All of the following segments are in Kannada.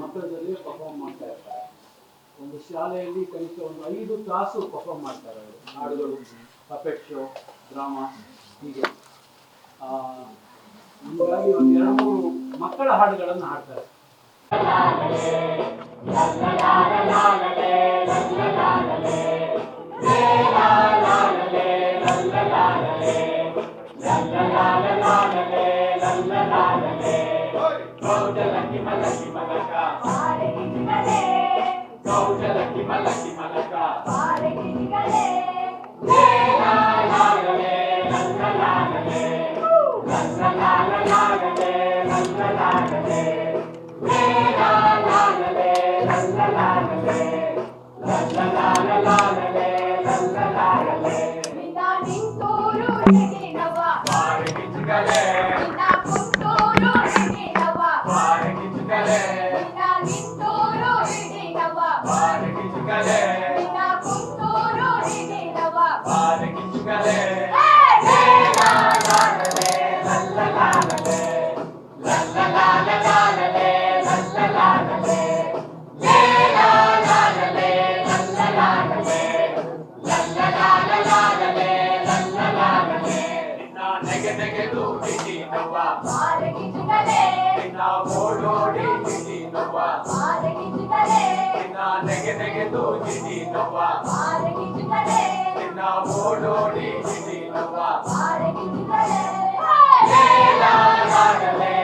ಮಟ್ಟದಲ್ಲಿ ಪರ್ಫಾರ್ಮ್ ಮಾಡ್ತಾ ಇರ್ತಾರೆ. ಒಂದು ಶಾಲೆಯಲ್ಲಿ ಕನಿಷ್ಠ ಒಂದು ಐದು ತಾಸು ಪರ್ಫಾರ್ಮ್ ಮಾಡ್ತಾರೆ ಅವರು ಹಾಡುಗಳು ಪಫೆಕ್ಟ್ ಶೋ ಡ್ರಾಮಾ ಹೀಗೆ. ಹೀಗಾಗಿ ಒಂದು ಎರಡು ಮೂರು ಮಕ್ಕಳ ಹಾಡುಗಳನ್ನು ಹಾಡ್ತಾರೆ. గౌజలకి మలకి మలక. గౌజలకి మలకి మలక. ಓಡೋಡಿ ನವ್ವ ಲೇಲಾ ಮಾಡಲೇ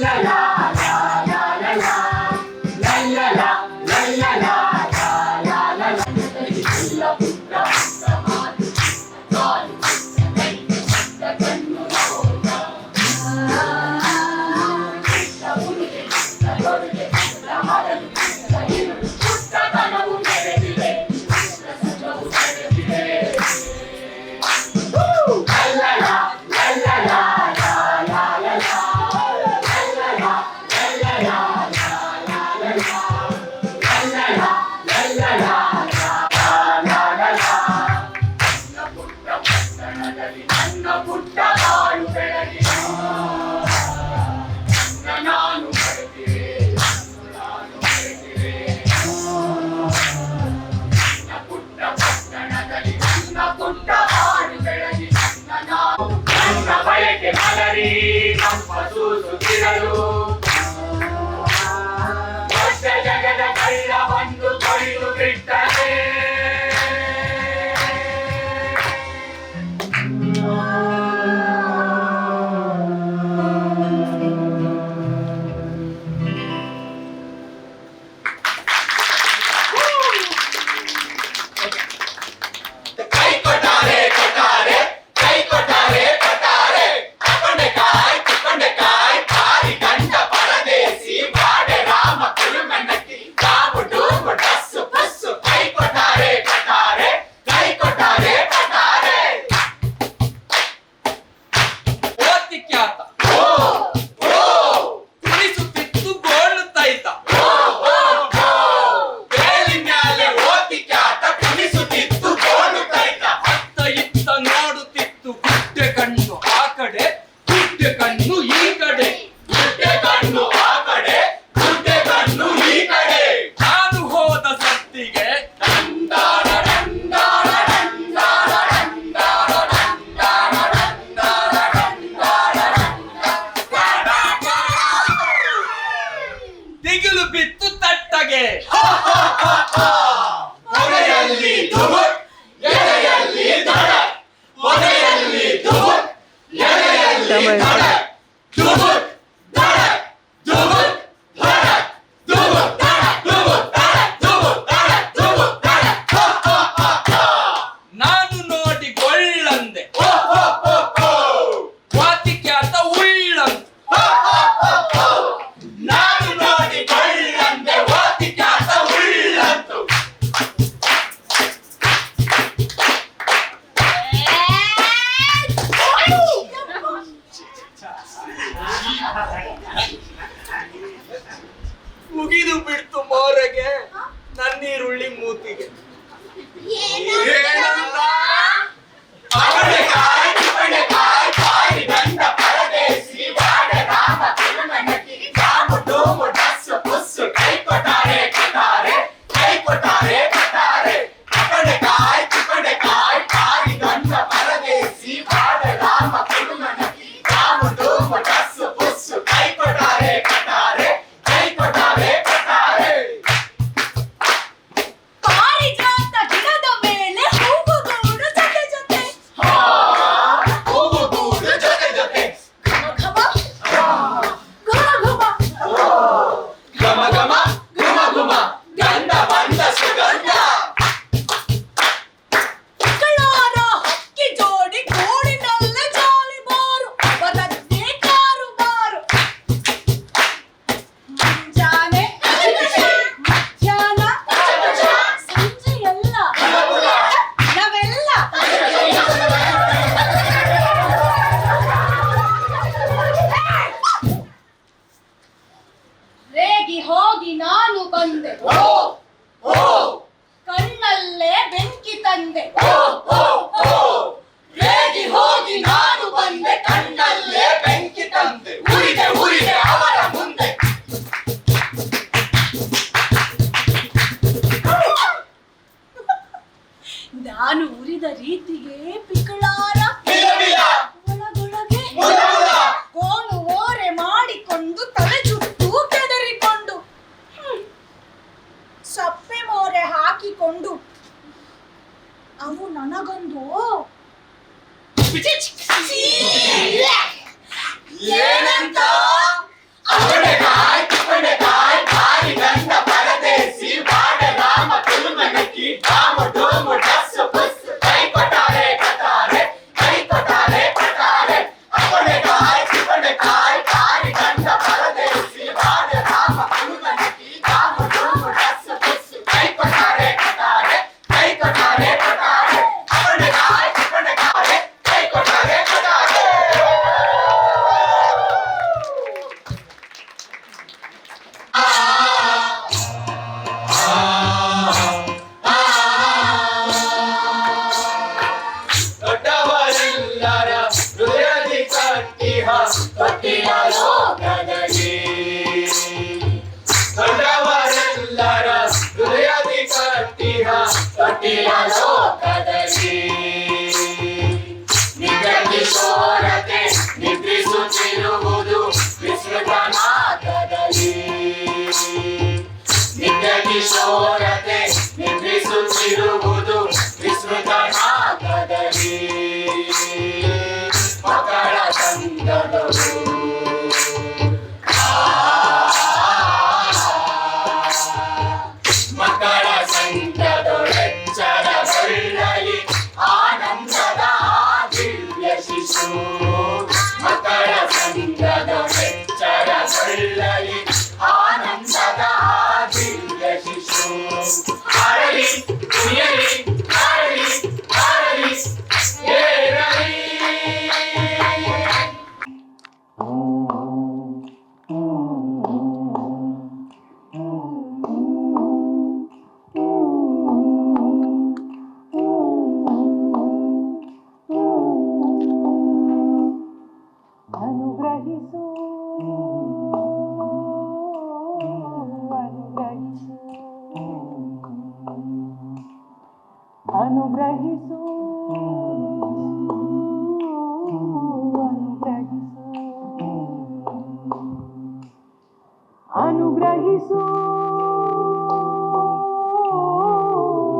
la la তো ಹಾಕಿಕೊಂಡು ಅವು ನನಗೊಂದು ಮುಟ್ಟಿಲ ಲೋಕದಲ್ಲಿ. ನಿಜ ಕಿಶೋರತೆ ನಿದ್ರಿಸುತ್ತಿರುವುದು ವಿಸ್ತೃತನಾದದಲ್ಲಿ ನಿಜ ಕಿಶೋರತೆ ನಿದ್ರಿಸುತ್ತಿರುವುದು ವಿಸ್ತೃತನಾದದಲ್ಲಿ ಮಕ್ಕಳ ಸಂಘಗಳು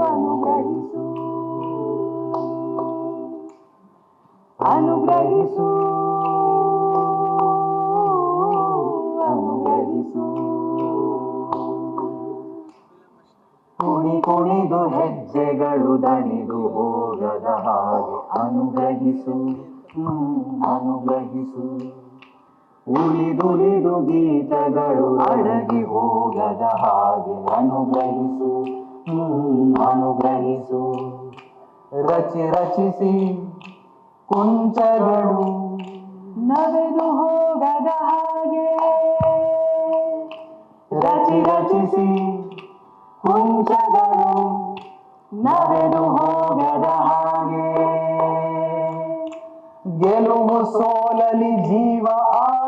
ಅನುಗ್ರಹಿಸು ಅನುಗ್ರಹಿಸು ಅನುಗ್ರಹಿಸು ಕುಣಿ ಕುಣಿದು ಹೆಜ್ಜೆಗಳು ದಣಿದು ಹೋಗದ ಹಾಗೆ ಅನುಗ್ರಹಿಸು ಅನುಗ್ರಹಿಸು. ಉಳಿದುಳಿದು ಗೀತಗಳು ಅಡಗಿ ಹೋಗದ ಹಾಗೆ ಅನುಗ್ರಹಿಸು ಅನುಗ್ರಹಿಸು. ರಚಿ, ರಚಿಸಿ ಕುಂಚಗಳು ನವೆದು ಹೋಗದ ಹಾಗೆ. ರಚಿ, ರಚಿಸಿ ಕುಂಚಗಳು ನವೆದು ಹೋಗದ ಹಾಗೆ. ಗೆಲುವು ಸೋಲಲಿ ಜೀವ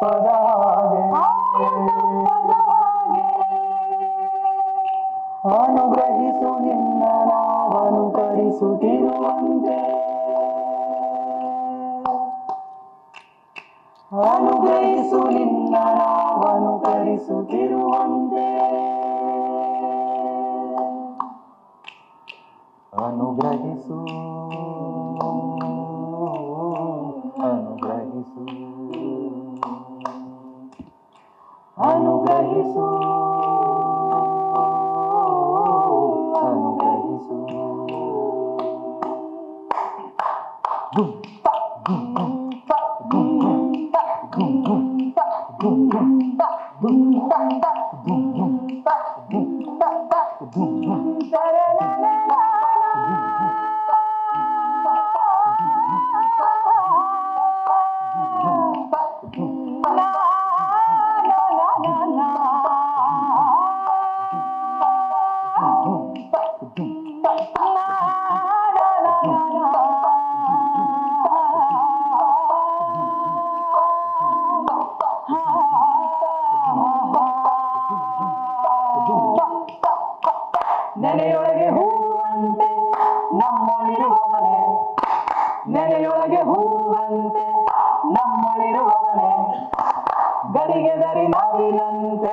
ತಪ್ಪದ ಹಾಗೆ ಅನುಗ್ರಹಿಸು ನಿನ್ನ ನಾವನುಕರಿಸುತ್ತಿರುವಂತೆ ಅನುಗ್ರಹಿಸು ನಿನ್ನ ನಾವನುಕರಿಸುತ್ತಿರುವಂತೆ ಅನುಗ್ರಹಿಸು ಅನುಗ್ರಹಿಸು. ಅನುಗ್ರಹಿಸು ನೆನೆಯೊಳಗೆ ಹೂವಂತೆ ನಮ್ಮೊಳಿರುವವನೇ ನೆನೆಯೊಳಗೆ ಹೂವಂತೆ ನಮ್ಮೊಳಿರುವವನೇ ಗರಿಗೆ ದರಿ ನಾವಿನಂತೆ